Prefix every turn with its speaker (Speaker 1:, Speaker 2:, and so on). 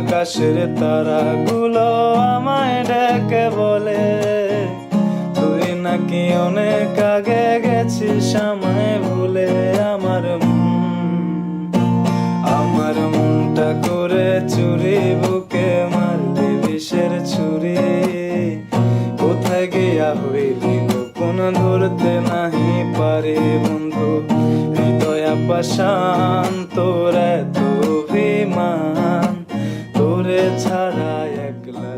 Speaker 1: আকাশের তারাগুলো আমায় ডেকে বলে, তুই নাকি অনেক আগে গেছিস আমায় ভুলে আমার আমার মনটা করে চুরি বুকে মারলি বিষের ছুরি। কোথায় গিয়া হইলি গোপন ধরতে নাহি পারে বন্ধু? হৃদয় পাশান তোর এত তোরে ছাড়া একলা